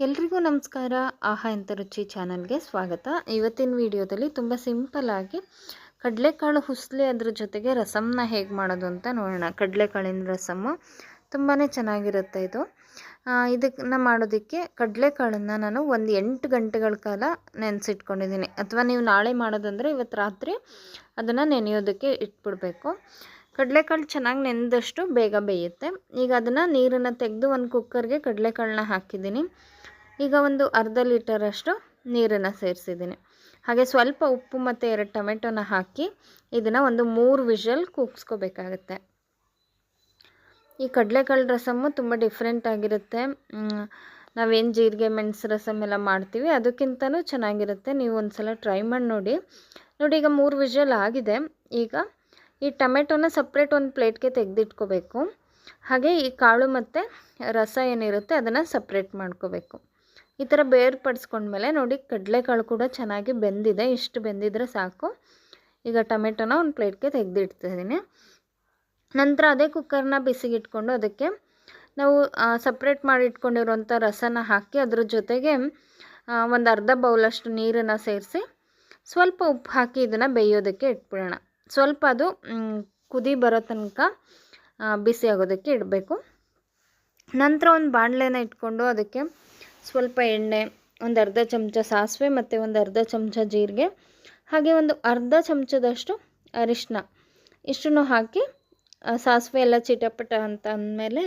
ಎಲ್ರಿಗೂ ನಮಸ್ಕಾರ. ಆಹಾ ಎಂತ ರುಚಿ ಚಾನಲ್ಗೆ ಸ್ವಾಗತ. ಇವತ್ತಿನ ವಿಡಿಯೋದಲ್ಲಿ ತುಂಬ ಸಿಂಪಲ್ಲಾಗಿ ಕಡಲೆಕಾಳು ಹುಸ್ಲಿ ಅದ್ರ ಜೊತೆಗೆ ರಸಮ್ನ ಹೇಗೆ ಮಾಡೋದು ಅಂತ ನೋಡೋಣ. ಕಡಲೆಕಾಳಿನ ರಸಮ್ಮು ತುಂಬಾ ಚೆನ್ನಾಗಿರುತ್ತೆ ಇದು. ಇದನ್ನು ಮಾಡೋದಕ್ಕೆ ಕಡಲೆಕಾಳನ್ನು ನಾನು ಒಂದು ಎಂಟು ಗಂಟೆಗಳ ಕಾಲ ನೆನೆಸಿಟ್ಕೊಂಡಿದ್ದೀನಿ. ಅಥವಾ ನೀವು ನಾಳೆ ಮಾಡೋದಂದರೆ ಇವತ್ತು ರಾತ್ರಿ ಅದನ್ನು ನೆನೆಯೋದಕ್ಕೆ ಇಟ್ಬಿಡಬೇಕು. ಕಡಲೆಕಾಳು ಚೆನ್ನಾಗಿ ನೆನೆದಷ್ಟು ಬೇಗ ಬೇಯುತ್ತೆ. ಈಗ ಅದನ್ನು ನೀರನ್ನು ತೆಗೆದು ಒಂದು ಕುಕ್ಕರ್ಗೆ ಕಡಲೆಕಾಳನ್ನ ಹಾಕಿದ್ದೀನಿ. ಈಗ ಒಂದು ಅರ್ಧ ಲೀಟರಷ್ಟು ನೀರನ್ನು ಸೇರಿಸಿದ್ದೀನಿ. ಹಾಗೆ ಸ್ವಲ್ಪ ಉಪ್ಪು ಮತ್ತು ಎರಡು ಟೊಮೆಟೊನ ಹಾಕಿ ಇದನ್ನು ಒಂದು ಮೂರು ವಿಷಲ್ ಕೂಗಿಸ್ಕೋಬೇಕಾಗತ್ತೆ. ಈ ಕಡಲೆಕಾಳು ರಸಮ್ಮು ತುಂಬ ಡಿಫ್ರೆಂಟ್ ಆಗಿರುತ್ತೆ. ನಾವೇನು ಜೀರಿಗೆ, ಮೆಣಸು ರಸಮ್ ಎಲ್ಲ ಮಾಡ್ತೀವಿ ಅದಕ್ಕಿಂತಲೂ ಚೆನ್ನಾಗಿರುತ್ತೆ. ನೀವು ಒಂದು ಸಲ ಟ್ರೈ ಮಾಡಿ ನೋಡಿ. ನೋಡಿ, ಈಗ ಮೂರು ವಿಷಲ್ ಆಗಿದೆ. ಈಗ ಈ ಟೊಮೆಟೊನ ಸಪ್ರೇಟ್ ಒಂದು ಪ್ಲೇಟ್ಗೆ ತೆಗೆದಿಟ್ಕೋಬೇಕು. ಹಾಗೆ ಈ ಕಾಳು ಮತ್ತು ರಸ ಏನಿರುತ್ತೆ ಅದನ್ನು ಸಪ್ರೇಟ್ ಮಾಡ್ಕೋಬೇಕು. ಈ ಥರ ಬೇರ್ಪಡಿಸ್ಕೊಂಡ್ಮೇಲೆ ನೋಡಿ ಕಡಲೆಕಾಳು ಕೂಡ ಚೆನ್ನಾಗಿ ಬೆಂದಿದೆ. ಇಷ್ಟು ಬೆಂದಿದ್ರೆ ಸಾಕು. ಈಗ ಟೊಮೆಟೊನ ಒಂದು ಪ್ಲೇಟ್ಗೆ ತೆಗೆದಿಡ್ತಿದ್ದೀನಿ. ನಂತರ ಅದೇ ಕುಕ್ಕರ್ನ ಬಿಸಿಗಿಟ್ಕೊಂಡು ಅದಕ್ಕೆ ನಾವು ಸಪ್ರೇಟ್ ಮಾಡಿ ಇಟ್ಕೊಂಡಿರೋಂಥ ರಸನ ಹಾಕಿ ಅದ್ರ ಜೊತೆಗೆ ಒಂದು ಅರ್ಧ ಬೌಲಷ್ಟು ನೀರನ್ನು ಸೇರಿಸಿ ಸ್ವಲ್ಪ ಉಪ್ಪು ಹಾಕಿ ಇದನ್ನು ಬೇಯೋದಕ್ಕೆ ಇಟ್ಬಿಡೋಣ. ಸ್ವಲ್ಪ ಅದು ಕುದಿ ಬರೋ ತನಕ ಬಿಸಿ ಆಗೋದಕ್ಕೆ ಇಡಬೇಕು. ನಂತರ ಒಂದು ಬಾಣಲೆನ ಇಟ್ಕೊಂಡು ಅದಕ್ಕೆ ಸ್ವಲ್ಪ ಎಣ್ಣೆ, ಒಂದು ಅರ್ಧ ಚಮಚ ಸಾಸಿವೆ ಮತ್ತು ಒಂದು ಅರ್ಧ ಚಮಚ ಜೀರಿಗೆ, ಹಾಗೆ ಒಂದು ಅರ್ಧ ಚಮಚದಷ್ಟು ಅರಿಶಿನ ಇಷ್ಟನ್ನು ಹಾಕಿ ಸಾಸಿವೆ ಎಲ್ಲ ಚಿಟಪಟ ಅಂತ ಅಂದಮೇಲೆ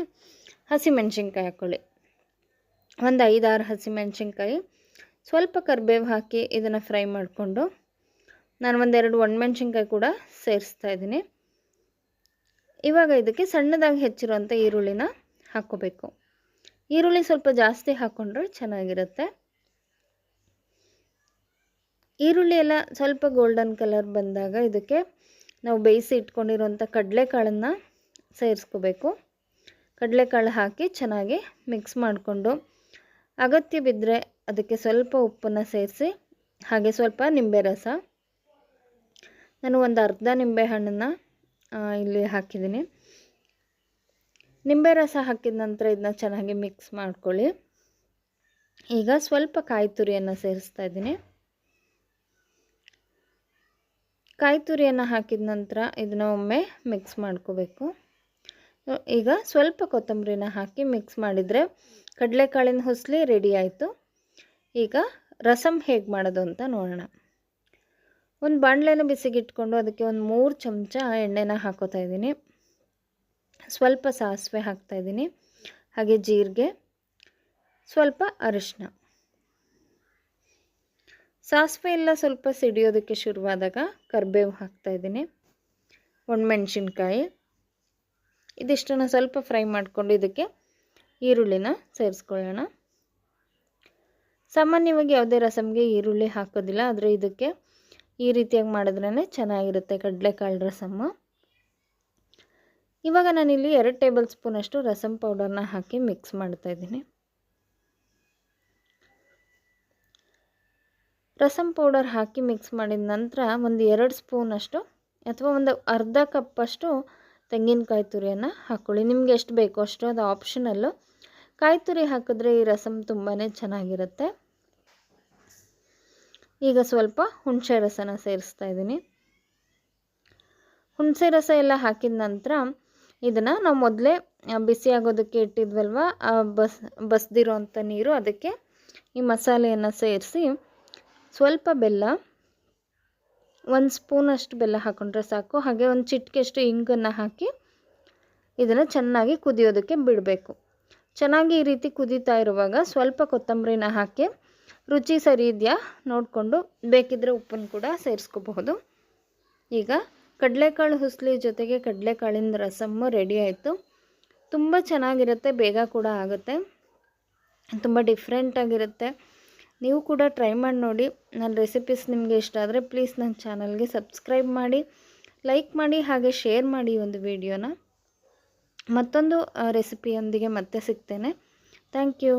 ಹಸಿಮೆಣ್ಸಿನ್ಕಾಯಿ ಹಾಕ್ಕೊಳ್ಳಿ ಒಂದು ಐದಾರು ಹಸಿಮೆಣ್ಸಿನ್ಕಾಯಿ, ಸ್ವಲ್ಪ ಕರಿಬೇವು ಹಾಕಿ ಇದನ್ನು ಫ್ರೈ ಮಾಡಿಕೊಂಡು, ನಾನು ಒಂದೆರಡು ಒಣಮೆಣ್ಸಿನ್ಕಾಯಿ ಕೂಡ ಸೇರಿಸ್ತಾ ಇದ್ದೀನಿ. ಇವಾಗ ಇದಕ್ಕೆ ಸಣ್ಣದಾಗಿ ಹೆಚ್ಚಿರುವಂಥ ಈರುಳ್ಳಿನ ಹಾಕ್ಕೋಬೇಕು. ಈರುಳ್ಳಿ ಸ್ವಲ್ಪ ಜಾಸ್ತಿ ಹಾಕ್ಕೊಂಡ್ರೆ ಚೆನ್ನಾಗಿರುತ್ತೆ. ಈರುಳ್ಳಿ ಎಲ್ಲ ಸ್ವಲ್ಪ ಗೋಲ್ಡನ್ ಕಲರ್ ಬಂದಾಗ ಇದಕ್ಕೆ ನಾವು ಬೇಯಿಸಿ ಇಟ್ಕೊಂಡಿರುವಂಥ ಕಡಲೆಕಾಳನ್ನು ಸೇರಿಸ್ಕೋಬೇಕು. ಕಡಲೆಕಾಳು ಹಾಕಿ ಚೆನ್ನಾಗಿ ಮಿಕ್ಸ್ ಮಾಡಿಕೊಂಡು ಅಗತ್ಯ ಬಿದ್ದರೆ ಅದಕ್ಕೆ ಸ್ವಲ್ಪ ಉಪ್ಪನ್ನು ಸೇರಿಸಿ, ಹಾಗೆ ಸ್ವಲ್ಪ ನಿಂಬೆ ರಸ. ನಾನು ಒಂದು ಅರ್ಧ ನಿಂಬೆ ಹಣ್ಣನ್ನು ಇಲ್ಲಿ ಹಾಕಿದ್ದೀನಿ. ನಿಂಬೆ ರಸ ಹಾಕಿದ ನಂತರ ಇದನ್ನ ಚೆನ್ನಾಗಿ ಮಿಕ್ಸ್ ಮಾಡ್ಕೊಳ್ಳಿ. ಈಗ ಸ್ವಲ್ಪ ಕಾಯಿ ತುರಿಯನ್ನು ಸೇರಿಸ್ತಾ ಇದ್ದೀನಿ. ಕಾಯಿ ತುರಿಯನ್ನು ಹಾಕಿದ ನಂತರ ಇದನ್ನ ಒಮ್ಮೆ ಮಿಕ್ಸ್ ಮಾಡ್ಕೋಬೇಕು. ಈಗ ಸ್ವಲ್ಪ ಕೊತ್ತಂಬರಿನ ಹಾಕಿ ಮಿಕ್ಸ್ ಮಾಡಿದರೆ ಕಡಲೆಕಾಳಿನ ಹುಸ್ಲಿ ರೆಡಿ ಆಯಿತು. ಈಗ ರಸಮ್ ಹೇಗೆ ಮಾಡೋದು ಅಂತ ನೋಡೋಣ. ಒಂದು ಬಾಣಲೆನ ಬಿಸಿಗಿಟ್ಕೊಂಡು ಅದಕ್ಕೆ ಒಂದು ಮೂರು ಚಮಚ ಎಣ್ಣೆನ ಹಾಕೋತಾ ಇದ್ದೀನಿ. ಸ್ವಲ್ಪ ಸಾಸಿವೆ ಹಾಕ್ತಾಯಿದ್ದೀನಿ ಹಾಗೆ ಜೀರಿಗೆ, ಸ್ವಲ್ಪ ಅರಿಶಿನ ಸಾಸಿವೆ ಎಲ್ಲ ಸ್ವಲ್ಪ ಸಿಡಿಯೋದಕ್ಕೆ ಶುರುವಾದಾಗ ಕರಿಬೇವು ಹಾಕ್ತಾಯಿದ್ದೀನಿ ಒಣಮೆಣ್ಸಿನ್ಕಾಯಿ. ಇದಿಷ್ಟನ್ನು ಸ್ವಲ್ಪ ಫ್ರೈ ಮಾಡಿಕೊಂಡು ಇದಕ್ಕೆ ಈರುಳ್ಳಿನ ಸೇರಿಸ್ಕೊಳ್ಳೋಣ. ಸಾಮಾನ್ಯವಾಗಿ ಯಾವುದೇ ರಸಮ್ಗೆ ಈರುಳ್ಳಿ ಹಾಕೋದಿಲ್ಲ, ಆದರೆ ಇದಕ್ಕೆ ಈ ರೀತಿಯಾಗಿ ಮಾಡಿದ್ರೇ ಚೆನ್ನಾಗಿರುತ್ತೆ ಕಡಲೆಕಾಳು ರಸಮ್ಮು. ಇವಾಗ ನಾನಿಲ್ಲಿ ಎರಡು ಟೇಬಲ್ ಸ್ಪೂನಷ್ಟು ರಸಮ್ ಪೌಡರ್ನ ಹಾಕಿ ಮಿಕ್ಸ್ ಮಾಡ್ತಾ ಇದ್ದೀನಿ. ರಸಂ ಪೌಡರ್ ಹಾಕಿ ಮಿಕ್ಸ್ ಮಾಡಿದ ನಂತರ ಒಂದು ಎರಡು ಸ್ಪೂನಷ್ಟು ಅಥವಾ ಒಂದು ಅರ್ಧ ಕಪ್ಪಷ್ಟು ತೆಂಗಿನಕಾಯಿ ತುರಿಯನ್ನು ಹಾಕ್ಕೊಳ್ಳಿ ನಿಮ್ಗೆ ಎಷ್ಟು ಬೇಕೋ ಅಷ್ಟು ಅದು ಆಪ್ಷನಲ್ಲು ಕಾಯಿ ತುರಿ ಹಾಕಿದ್ರೆ ಈ ರಸಮ್ ತುಂಬಾ ಚೆನ್ನಾಗಿರುತ್ತೆ. ಈಗ ಸ್ವಲ್ಪ ಹುಣಸೆ ರಸನ ಸೇರಿಸ್ತಾ ಇದ್ದೀನಿ. ಹುಣಸೆ ರಸ ಎಲ್ಲ ಹಾಕಿದ ನಂತರ ಇದನ್ನು ನಾವು ಮೊದಲೇ ಬಿಸಿ ಆಗೋದಕ್ಕೆ ಇಟ್ಟಿದ್ವಲ್ವ ಬಸ್ ಬಸ್ದಿರೋಂಥ ನೀರು ಅದಕ್ಕೆ ಈ ಮಸಾಲೆಯನ್ನು ಸೇರಿಸಿ ಸ್ವಲ್ಪ ಬೆಲ್ಲ, ಒಂದು ಸ್ಪೂನಷ್ಟು ಬೆಲ್ಲ ಹಾಕೊಂಡ್ರೆ ಸಾಕು. ಹಾಗೆ ಒಂದು ಚಿಟಿಕೆಷ್ಟು ಇಂಗನ್ನು ಹಾಕಿ ಇದನ್ನು ಚೆನ್ನಾಗಿ ಕುದಿಯೋದಕ್ಕೆ ಬಿಡಬೇಕು. ಚೆನ್ನಾಗಿ ಈ ರೀತಿ ಕುದೀತಾ ಇರುವಾಗ ಸ್ವಲ್ಪ ಕೊತ್ತಂಬರಿನ ಹಾಕಿ ರುಚಿ ಸರಿ ಇದೆಯಾ ನೋಡಿಕೊಂಡು ಬೇಕಿದ್ದರೆ ಉಪ್ಪನ್ನು ಕೂಡ ಸೇರಿಸ್ಕೋಬಹುದು. ಈಗ ಕಡಲೆಕಾಳು ಹುಸ್ಲಿ ಜೊತೆಗೆ ಕಡಲೆಕಾಳಿನ ರಸಮ್ಮು ರೆಡಿ ಆಯಿತು. ತುಂಬ ಚೆನ್ನಾಗಿರುತ್ತೆ, ಬೇಗ ಕೂಡ ಆಗುತ್ತೆ. ತುಂಬ ಡಿಫ್ರೆಂಟಾಗಿರುತ್ತೆ ನೀವು ಕೂಡ ಟ್ರೈ ಮಾಡಿ ನೋಡಿ. ನನ್ನ ರೆಸಿಪೀಸ್ ನಿಮಗೆ ಇಷ್ಟ ಆದರೆ ಪ್ಲೀಸ್ ನನ್ನ ಚಾನಲ್ಗೆ ಸಬ್ಸ್ಕ್ರೈಬ್ ಮಾಡಿ. ಲೈಕ್ ಮಾಡಿ, ಹಾಗೆ ಶೇರ್ ಮಾಡಿ ಒಂದು ವಿಡಿಯೋನ ಮತ್ತೊಂದು ರೆಸಿಪಿಯೊಂದಿಗೆ ಮತ್ತೆ ಸಿಗ್ತೇನೆ. Thank you